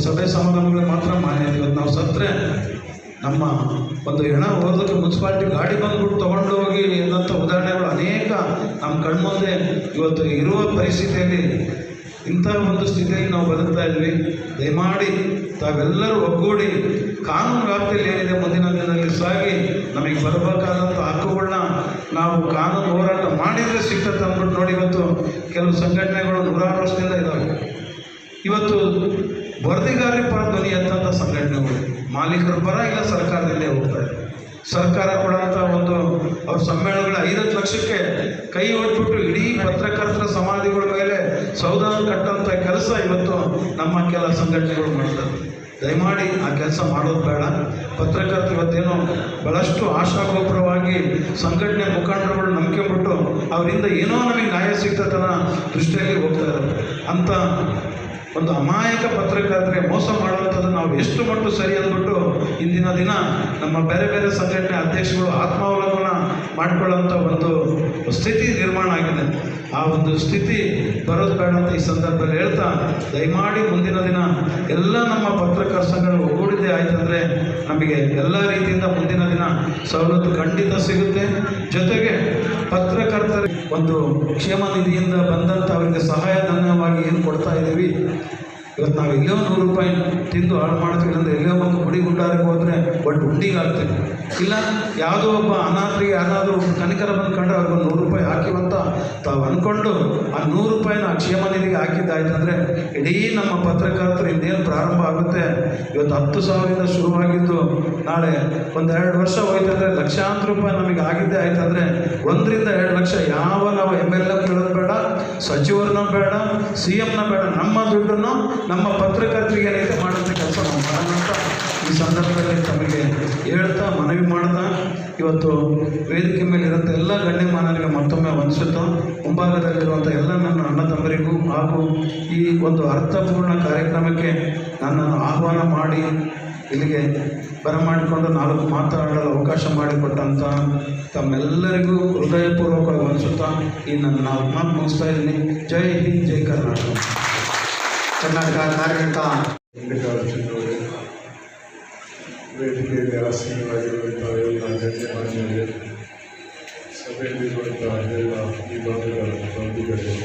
ಸಭೆ ಸಮಾರಂಭಗಳು ಮಾತ್ರ ಮಾನ್ಯ ಇವತ್ತು ನಾವು ಸತ್ತರೆ ನಮ್ಮ ಒಂದು ಹೆಣ ಹೋಗೋದಕ್ಕೆ ಮುನ್ಸಿಪಾಲ್ಟಿ ಗಾಡಿ ಬಂದ್ಬಿಟ್ಟು ತೊಗೊಂಡು ಹೋಗಿ ಎಂದಂಥ ಉದಾಹರಣೆಗಳು ಅನೇಕ ನಮ್ಮ ಕಣ್ಮುಂದೆ ಇವತ್ತು ಇರುವ ಪರಿಸ್ಥಿತಿಯಲ್ಲಿ ಇಂಥ ಒಂದು ಸ್ಥಿತಿಯಲ್ಲಿ ನಾವು ಬದುಕ್ತಾ ಇದ್ವಿ. ದಯಮಾಡಿ ತಾವೆಲ್ಲರೂ ಒಗ್ಗೂಡಿ ಕಾನೂನು ವ್ಯಾಪ್ತಿಯಲ್ಲಿ ಏನಿದೆ ಮುಂದಿನ ದಿನದಲ್ಲಿ ಸಾಗಿ ನಮಗೆ ಬರಬೇಕಾದಂಥ ಹಕ್ಕುಗಳನ್ನ ನಾವು ಕಾನೂನು ಹೋರಾಟ ಮಾಡಿದರೆ ಸಿಗ್ತದೆ ಅಂದ್ಬಿಟ್ಟು ನೋಡಿ ಇವತ್ತು ಕೆಲವು ಸಂಘಟನೆಗಳು ನೂರಾರು ವರ್ಷದಿಂದ ಇದ್ದಾವೆ ಇವತ್ತು ವರದಿಗಾರರ ಪರ ಧ್ವನಿ ಎತ್ತಂಥ ಸಂಘಟನೆಗಳು ಮಾಲೀಕರ ಪರ ಇಲ್ಲ ಸರ್ಕಾರದಲ್ಲೇ ಹೋಗ್ತಾರೆ ಸರ್ಕಾರ ಕೊಡೋಂಥ ಒಂದು, ಅವ್ರ ಸಮ್ಮೇಳನಗಳ ಐವತ್ತು ಲಕ್ಷಕ್ಕೆ ಕೈ ಒಟ್ಬಿಟ್ಟು ಇಡೀ ಪತ್ರಕರ್ತರ ಸಮಾಧಿಗಳ ಮೇಲೆ ಸೌಧ ಕಟ್ಟಂಥ ಕೆಲಸ ಇವತ್ತು ನಮ್ಮ ಕೆಲ ಸಂಘಟನೆಗಳು ಮಾಡ್ತಾರೆ ದಯಮಾಡಿ ಆ ಕೆಲಸ ಮಾಡೋದು ಬೇಡ. ಪತ್ರಕರ್ತರು ಇವತ್ತೇನೋ ಬಹಳಷ್ಟು ಆಶಾಗೋಪುರವಾಗಿ ಸಂಘಟನೆ ಮುಖಂಡರುಗಳು ನಂಬಿಕೆ ಬಿಟ್ಟು ಅವರಿಂದ ಏನೋ ನಮಗೆ ನ್ಯಾಯ ಸಿಗ್ತದನ್ನ ದೃಷ್ಟಿಯಲ್ಲಿ ಹೋಗ್ತಾ ಇದ್ದಾರೆ. ಅಂತ ಒಂದು ಅಮಾಯಕ ಪತ್ರಕರ್ತರಿಗೆ ಮೋಸ ಮಾಡುವಂಥದ್ದು ನಾವು ಎಷ್ಟು ಮಟ್ಟು ಸರಿ ಅಂದ್ಬಿಟ್ಟು ಇಂದಿನ ದಿನ ನಮ್ಮ ಬೇರೆ ಬೇರೆ ಸಂಘಟನೆ ಅಧ್ಯಕ್ಷಗಳು ಆತ್ಮಾವಲಂಬನ ಮಾಡಿಕೊಳ್ಳುವಂಥ ಒಂದು ಸ್ಥಿತಿ ನಿರ್ಮಾಣ ಆಗಿದೆ. ಆ ಒಂದು ಸ್ಥಿತಿ ಬರೋದು ಬೇಡ ಅಂತ ಈ ಸಂದರ್ಭದಲ್ಲಿ ಹೇಳ್ತಾ, ದಯಮಾಡಿ ಮುಂದಿನ ದಿನ ಎಲ್ಲ ನಮ್ಮ ಪತ್ರಕರ್ತ ಸಂಘಗಳು ಒಗ್ಗೂಡಿದೆ ಆಯ್ತಂದರೆ ನಮಗೆ ಎಲ್ಲ ರೀತಿಯಿಂದ ಮುಂದಿನ ದಿನ ಸವಲತ್ತು ಖಂಡಿತ ಸಿಗುತ್ತೆ. ಜೊತೆಗೆ ಪತ್ರಕರ್ತರ ಒಂದು ಕ್ಷೇಮ ನಿಧಿಯಿಂದ ಬಂದಂಥ ಅವರಿಗೆ ಇದ್ದೀವಿ ಇವತ್ತು ನಾವು ಎಲ್ಲೋ ನೂರು ರೂಪಾಯಿ ತಿಂದು ಹಾಳು ಮಾಡ್ತೀವಿ ಅಂದರೆ ಎಲ್ಲೋ ಒಂದು ಗುಡಿ ಗುಂಡಾರಿಗೆ ಹೋದರೆ, ಒಟ್ಟು ಉಂಡಿಗೆ ಹಾಕ್ತೀವಿ. ಇಲ್ಲ, ಯಾವುದೋ ಒಬ್ಬ ಅನಾಥರಿಗೆ ಯಾರಾದರೂ ಕನಿಕರ ಬಂದು ಕಂಡ್ರೆ ಅವ್ರಿಗೆ ಒಂದು ನೂರು ರೂಪಾಯಿ ಹಾಕಿವಂತ ತಾವು ಅಂದ್ಕೊಂಡು ಆ ನೂರು ರೂಪಾಯಿನ ಆ ಕ್ಷೇಮ ನಿಧಿಗೆ ಹಾಕಿದ್ದಾಯ್ತಂದರೆ ಇಡೀ ನಮ್ಮ ಪತ್ರಕರ್ತರು ಇನ್ನೇನು ಪ್ರಾರಂಭ ಆಗುತ್ತೆ? ಇವತ್ತು ಹತ್ತು ಸಾವಿರದಿಂದ ಶುರುವಾಗಿದ್ದು ನಾಳೆ ಒಂದೆರಡು ವರ್ಷ ಹೋಯ್ತಂದ್ರೆ ಲಕ್ಷಾಂತರ ರೂಪಾಯಿ ನಮಗೆ ಆಗಿದ್ದೇ ಅಂದರೆ ಒಂದರಿಂದ ಎರಡು ಲಕ್ಷ ಯಾವ ನಾವು ಎಂ ಎಲ್ ಎ ಕೇಳೋದು ಬೇಡ, ಸಚಿವರನ್ನ ಬೇಡ, ಸಿ ಎಮ್ನ ಬೇಡ, ನಮ್ಮ ದುಡ್ಡನ್ನು ನಮ್ಮ ಪತ್ರಕರ್ತರಿಗೆ ಏನೈತೆ ಮಾಡೋಂಥ ಕೆಲಸ ನಾವು ಮಾಡೋಣ ಈ ಸಂದರ್ಭದಲ್ಲಿ ತಮಗೆ ಹೇಳ್ತಾ ಮನವಿ ಮಾಡ್ತಾ ಇವತ್ತು ವೇದಿಕೆ ಮೇಲೆ ಇರೋಂಥ ಎಲ್ಲ ಗಣ್ಯಮಾನರಿಗೆ ಮತ್ತೊಮ್ಮೆ ವಂದಿಸುತ್ತಾ ಮುಂಭಾಗದಲ್ಲಿರುವಂಥ ಎಲ್ಲ ನನ್ನ ಅಣ್ಣ ತಮ್ಮರಿಗೂ ಹಾಗೂ ಈ ಒಂದು ಅರ್ಥಪೂರ್ಣ ಕಾರ್ಯಕ್ರಮಕ್ಕೆ ನನ್ನನ್ನು ಆಹ್ವಾನ ಮಾಡಿ ಇಲ್ಲಿಗೆ ಬರಮಾಡಿಕೊಂಡು ನಾಲ್ಕು ಮಾತನಾಡಲು ಅವಕಾಶ ಮಾಡಿಕೊಟ್ಟಂಥ ತಮ್ಮೆಲ್ಲರಿಗೂ ಹೃದಯಪೂರ್ವಕವಾಗಿ ವಂದಿಸುತ್ತಾ ಈ ನನ್ನ ನಾಲ್ಕು ಮಾತು ಮುಗಿಸ್ತಾ ಇದ್ದೀನಿ. ಜೈ ಹಿಂದ್ ಜೈ ಕರ್ನಾಟಕ. ಕರ್ನಾಟಕ ಕಾರ್ಮಿಕ ಮಲ್ಲಿಕಾರ್ಜುನವರೇ ವೇದಿಕೆಯಲ್ಲಿ ಆಸೀನರಾಗಿರುವಂತಹ ಎಲ್ಲ ಗಣ್ಯಮಾನ್ಯರೇ ಸಭೆಯಲ್ಲಿರುವಂತಹ ಎಲ್ಲ ಈ ಭಾಗದ ಬಂಧುಗಳೇ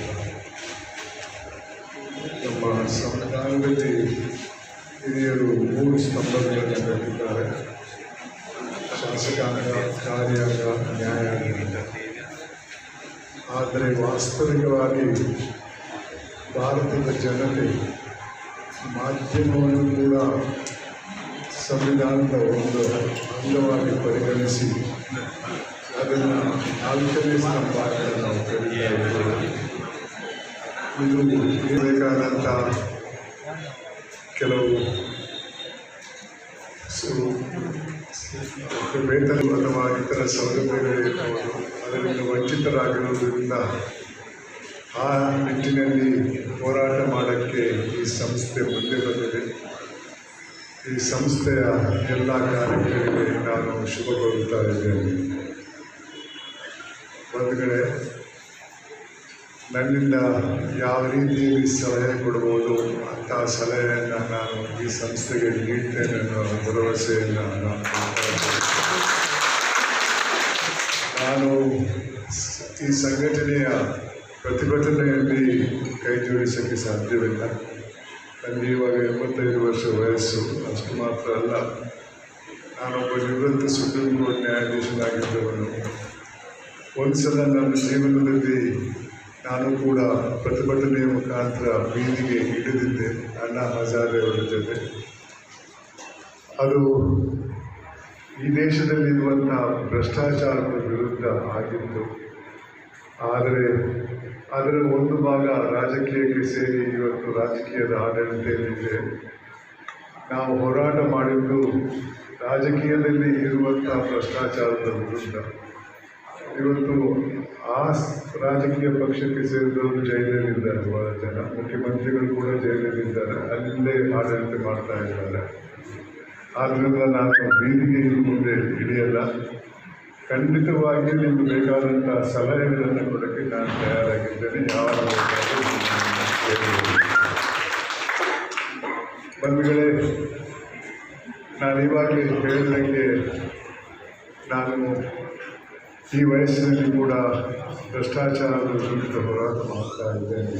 ನಮ್ಮ ಸಂವಿಧಾನದಲ್ಲಿ ಹಿರಿಯರು ಮೂರು ಸ್ತಂಭಗಳನ್ನು ಕಟ್ಟಿದ್ದಾರೆ ಶಾಸಕಾಂಗ ಕಾರ್ಯಾಂಗ ನ್ಯಾಯಾಂಗ ಆದರೆ ವಾಸ್ತವಿಕವಾಗಿ ಭಾರತದ ಜನತೆ ಮಾಧ್ಯಮವನ್ನು ಕೂಡ ಸಂವಿಧಾನದ ಒಂದು ಅಂಗವಾಗಿ ಪರಿಗಣಿಸಿ ಅದನ್ನು ನಾಲ್ಕನೇ ಸ್ತಂಭ ಅಂತ ನಾವು ಕರೀತಾ ಇದು ಬೇಕಾದಂಥ ಕೆಲವು ವೇತನ ಅಥವಾ ಇತರ ಸೌಲಭ್ಯಗಳಿರ್ಬೋದು ಅದರಿಂದ ವಂಚಿತರಾಗಿರುವುದರಿಂದ ಆ ನಿಟ್ಟಿನಲ್ಲಿ ಹೋರಾಟ ಮಾಡೋಕ್ಕೆ ಈ ಸಂಸ್ಥೆ ಮುಂದೆ ಬಂದಿದೆ. ಈ ಸಂಸ್ಥೆಯ ಎಲ್ಲ ಕಾರ್ಯಗಳಿಗೆ ನಾನು ಶುಭ ಕೋರುತ್ತಾ ಇದ್ದೇನೆ ಒಂದು ಕಡೆ ನನ್ನಿಂದ ಯಾವ ರೀತಿಯಲ್ಲಿ ಸಲಹೆ ಕೊಡ್ಬೋದು ಅಂತ ಸಲಹೆಯನ್ನು ನಾನು ಈ ಸಂಸ್ಥೆಗೆ ನೀಡ್ತೇನೆ ಅನ್ನೋ ಭರವಸೆಯನ್ನು ನಾನು. ನಾನು ಈ ಸಂಘಟನೆಯ ಪ್ರತಿಭಟನೆಯಲ್ಲಿ ಕೈ ಜೋಡಿಸೋಕ್ಕೆ ಸಾಧ್ಯವಿಲ್ಲ ನನಗೆ ಇವಾಗ ಎಂಬತ್ತೈದು ವರ್ಷ ವಯಸ್ಸು, ಅಷ್ಟು ಮಾತ್ರ ಅಲ್ಲ. ನಾನೊಬ್ಬ ನಿವೃತ್ತ ಸುಪ್ರೀಂ ಕೋರ್ಟ್ ನ್ಯಾಯಾಧೀಶನಾಗಿದ್ದವನು. ಒಂದು ಸಲ ನನ್ನ ಜೀವನದಲ್ಲಿ ನಾನು ಕೂಡ ಪ್ರತಿಭಟನೆಯ ಮುಖಾಂತರ ಬೀದಿಗೆ ಹಿಡಿದಿದ್ದೆ, ಅಣ್ಣಾ ಹಜಾರೆ ಅವರ ಜೊತೆ. ಅದು ಈ ದೇಶದಲ್ಲಿರುವಂಥ ಭ್ರಷ್ಟಾಚಾರದ ವಿರುದ್ಧ ಆಗಿತ್ತು. ಆದರೆ ಅದರ ಒಂದು ಭಾಗ ರಾಜಕೀಯಕ್ಕೆ ಸೇರಿ ಇವತ್ತು ರಾಜಕೀಯದ ಆಡಳಿತದಲ್ಲಿದೆ ನಾವು ಹೋರಾಟ ಮಾಡಿದ್ದು ರಾಜಕೀಯದಲ್ಲಿ ಇರುವಂಥ ಭ್ರಷ್ಟಾಚಾರದ ವಿರುದ್ಧ. ಇವತ್ತು ಆ ರಾಜಕೀಯ ಪಕ್ಷಕ್ಕೆ ಸೇರಿದವರು ಜೈಲಲ್ಲಿದ್ದಾರೆ ಬಹಳ ಜನ. ಮುಖ್ಯಮಂತ್ರಿಗಳು ಕೂಡ ಜೈಲಲ್ಲಿದ್ದಾರೆ ಅಲ್ಲೇ ಆಡಳಿತ ಮಾಡ್ತಾ ಇದ್ದಾರೆ. ಆದ್ದರಿಂದ ನಾನು ಬೀದಿಗೆ ಇನ್ನು ಮುಂದೆ ಇಳಿಯಲ್ಲ ಖಂಡಿತವಾಗಿ ನಿಮಗೆ ಬೇಕಾದಂಥ ಸಲಹೆಗಳನ್ನು ಕೊಡೋಕ್ಕೆ ನಾನು ತಯಾರಾಗಿದ್ದೇನೆ. ಯಾವಾಗ ಬಂಧುಗಳೇ, ನಾನು ಇವಾಗಲೇ ಹೇಳಿದಂಗೆ ನಾನು ಈ ವಯಸ್ಸಿನಲ್ಲಿ ಕೂಡ ಭ್ರಷ್ಟಾಚಾರದ ವಿರುದ್ಧ ಹೋರಾಟ ಮಾಡ್ತಾ ಇದ್ದೇನೆ.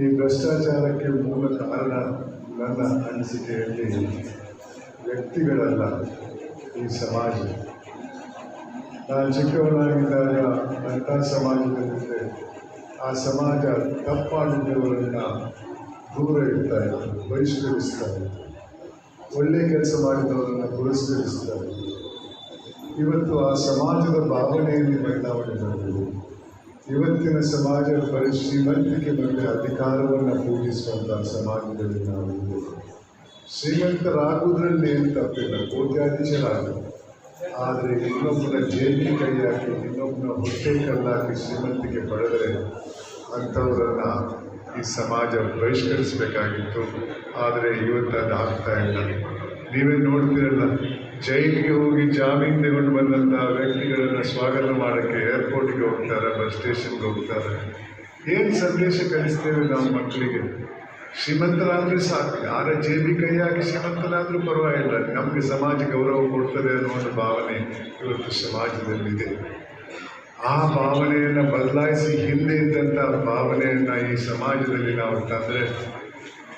ಈ ಭ್ರಷ್ಟಾಚಾರಕ್ಕೆ ಮೂಲ ಕಾರಣ ನನ್ನ ಅನಿಸಿಕೆಯಲ್ಲಿ ವ್ಯಕ್ತಿಗಳಲ್ಲ, ಈ ಸಮಾಜ. ನಾನು ಚಿಕ್ಕವನಾಗಿದ್ದಾಗ ಅಂಥ ಸಮಾಜದಲ್ಲಿದ್ದೆ ಆ ಸಮಾಜ ತಪ್ಪಾಗಿದ್ದವರನ್ನು ದೂರ ಇಡ್ತಾ ಇತ್ತು ಬಹಿಷ್ಕರಿಸ್ತಾ ಇತ್ತು ಒಳ್ಳೆ ಕೆಲಸ ಮಾಡಿದವರನ್ನು ಪುರಸ್ಕರಿಸ್ತಾ ಇತ್ತು ಇವತ್ತು ಆ ಸಮಾಜದ ಭಾವನೆಯಲ್ಲಿ ಬದಲಾವಣೆ ಬಂದಿದೆ. ಇವತ್ತಿನ ಸಮಾಜ ಶ್ರೀಮಂತಿಕೆ ಮತ್ತು ಅಧಿಕಾರವನ್ನು ಪೂಜಿಸುವಂತಹ ಸಮಾಜದಲ್ಲಿ ನಾವು ಇದ್ದೇವೆ. ಶ್ರೀಮಂತರಾಗುವುದರಲ್ಲಿ ಏನು ತಪ್ಪಿಲ್ಲ ಕೋಟ್ಯಾಧೀಶರಾಗ ಆದರೆ ಇನ್ನೊಬ್ಬನ ಜೇಬಿ ಕೈ ಹಾಕಿ ಇನ್ನೊಬ್ಬನ ಹೊಟ್ಟೆ ಕಲ್ಲಾಕಿ ಶ್ರೀಮಂತಿಕೆ ಪಡೆದರೆ ಅಂಥವರನ್ನು ಈ ಸಮಾಜ ಬಹಿಷ್ಕರಿಸಬೇಕಾಗಿತ್ತು. ಆದರೆ ಇವತ್ತು ಅದು ಆಗ್ತಾ ಇಲ್ಲ. ನೀವೇ ನೋಡ್ತೀರಲ್ಲ, ಜೈಲಿಗೆ ಹೋಗಿ ಜಾಮೀನು ತಗೊಂಡು ಬಂದಂಥ ವ್ಯಕ್ತಿಗಳನ್ನು ಸ್ವಾಗತ ಮಾಡೋಕ್ಕೆ ಏರ್ಪೋರ್ಟ್ಗೆ ಹೋಗ್ತಾರೆ ಬಸ್ ಸ್ಟೇಷನ್ಗೆ ಹೋಗ್ತಾರೆ. ಏನು ಸಂದೇಶ ಕಳಿಸ್ತೇವೆ ನಾವು ಮಕ್ಕಳಿಗೆ? ಶ್ರೀಮಂತರಾದ್ರೆ ಸಾಕು. ಯಾರ ಜೇಬಿ ಕೈಯಾಗಿ ಶ್ರೀಮಂತರಾದರೂ ಪರವಾಗಿಲ್ಲ. ನಮಗೆ ಸಮಾಜ ಗೌರವ ಕೊಡ್ತದೆ ಅನ್ನೋ ಒಂದು ಭಾವನೆ ಇವತ್ತು ಸಮಾಜದಲ್ಲಿದೆ. ಆ ಭಾವನೆಯನ್ನು ಬದಲಾಯಿಸಿ ಹಿಂದೆ ಇದ್ದಂಥ ಭಾವನೆಯನ್ನು ಈ ಸಮಾಜದಲ್ಲಿ ನಾವು ತಂದರೆ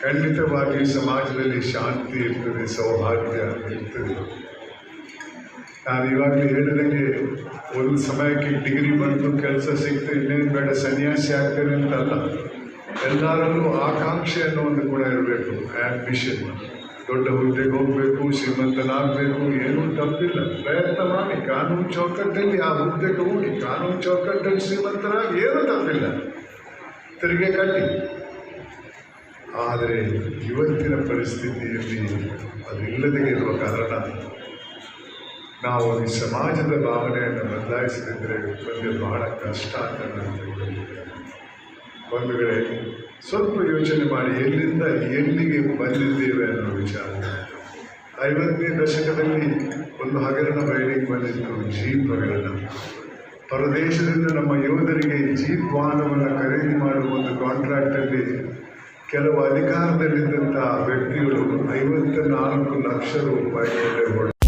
ಖಂಡಿತವಾಗಿ ಸಮಾಜದಲ್ಲಿ ಶಾಂತಿ ಇರ್ತದೆ ಸೌಹಾರ್ದ ಇರ್ತದೆ. ನಾನು ಇವಾಗಲೇ ಹೇಳಿದಂಗೆ ಒಂದು ಸಮಯಕ್ಕೆ ಡಿಗ್ರಿ ಬಂತು ಕೆಲಸ ಸಿಕ್ತು ಇನ್ನೇನು ಬೇಡ, ಸನ್ಯಾಸಿ ಆಗ್ತೇನೆ ಅಂತ ಅಲ್ಲ ಎಲ್ಲರಲ್ಲೂ ಆಕಾಂಕ್ಷೆ ಒಂದು ಕೂಡ ಇರಬೇಕು. ಆ್ಯಂಬಿಷನ್ ದೊಡ್ಡ ಹುದ್ದೆಗೆ ಹೋಗಬೇಕು, ಶ್ರೀಮಂತನಾಗಬೇಕು, ಏನೂ ತಪ್ಪಿಲ್ಲ. ಪ್ರಯತ್ನ ಮಾಡಿ. ಕಾನೂನು ಚೌಕಟ್ಟಲ್ಲಿ ಆ ಹುದ್ದೆಗೆ ಹೋಗಿ, ಕಾನೂನು ಚೌಕಟ್ಟಲ್ಲಿ ಶ್ರೀಮಂತನಾಗಿ ಏನೂ ತಪ್ಪಿಲ್ಲ. ತೆರಿಗೆ ಕಟ್ಟಿ. ಆದರೆ ಇವತ್ತಿನ ಪರಿಸ್ಥಿತಿಯಲ್ಲಿ ಇಲ್ಲದೇ ಇರುವ ಕಾರಣ, ನಾವು ಈ ಸಮಾಜದ ಭಾವನೆಯನ್ನು ಬದಲಾಯಿಸದಿದ್ದರೆ ಬಂದು ಬಹಳ ಕಷ್ಟ ಅಂತ ನಾನು ತಿಳ್ಕೊಂಡಿದ್ದೇನೆ ಬಂಧುಗಳೇ ಸ್ವಲ್ಪ ಯೋಚನೆ ಮಾಡಿ ಎಲ್ಲಿಂದ ಎಲ್ಲಿಗೆ ಬಂದಿದ್ದೇವೆ ಅನ್ನೋ ವಿಚಾರ. ಐವತ್ತನೇ ದಶಕದಲ್ಲಿ ಒಂದು ಹಗರಣ ಬಯಲಿಗೆ ಬಂದಿತ್ತು, ಜೀಪ್ ಹಗರಣ. ಪರದೇಶದಿಂದ ನಮ್ಮ ಯೋಧರಿಗೆ ಜೀಪ್ ವಾಹನವನ್ನು ಖರೀದಿ ಮಾಡುವ ಒಂದು ಕಾಂಟ್ರಾಕ್ಟಲ್ಲಿ ಕೆಲವು ಅಧಿಕಾರದಲ್ಲಿದ್ದಂಥ ವ್ಯಕ್ತಿಗಳು ಐವತ್ತ ನಾಲ್ಕು ಲಕ್ಷ ರೂಪಾಯಿ